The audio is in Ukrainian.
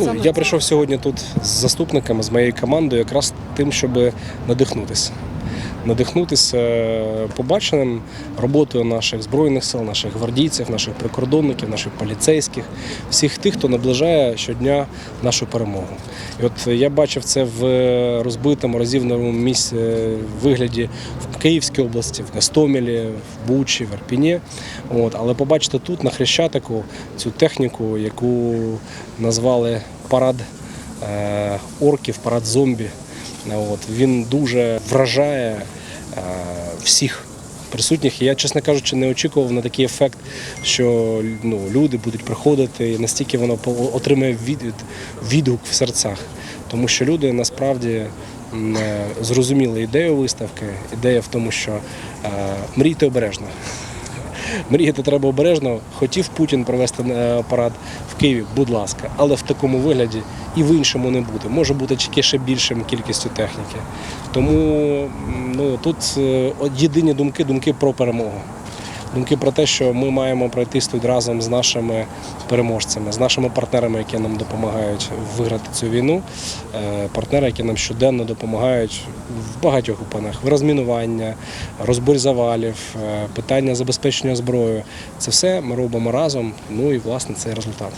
Ну, я прийшов сьогодні тут з заступниками, з моєю командою, якраз тим, щоб надихнутися. Надихнутися побаченим роботою наших збройних сил, наших гвардійців, наших прикордонників, наших поліцейських, всіх тих, хто наближає щодня нашу перемогу. І от я бачив це в розбитому розівному місці е, вигляді в Київській області, в Гастомелі, в Бучі, в Арпіні. От, але побачити тут на Хрещатику цю техніку, яку назвали парад е, орків, парад зомбі. От, він дуже вражає е, всіх присутніх. Я, чесно кажучи, не очікував на такий ефект, що ну, люди будуть приходити і настільки воно отримає відвід, відгук в серцях. Тому що люди насправді е, зрозуміли ідею виставки. Ідея в тому, що е, мрійте обережно. Мріяти треба обережно. Хотів Путін провести е, парад в Києві, будь ласка, але в такому вигляді і в іншому не буде. Може бути тільки ще більшим кількістю техніки. Тому ну, тут е, єдині думки думки про перемогу. Думки про те, що ми маємо пройти тут разом з нашими переможцями, з нашими партнерами, які нам допомагають виграти цю війну. Е, Партнери, які нам щоденно допомагають в багатьох упанах: розмінування, розбор завалів, е, питання забезпечення зброєю. Це все ми робимо разом. Ну і власне цей результат.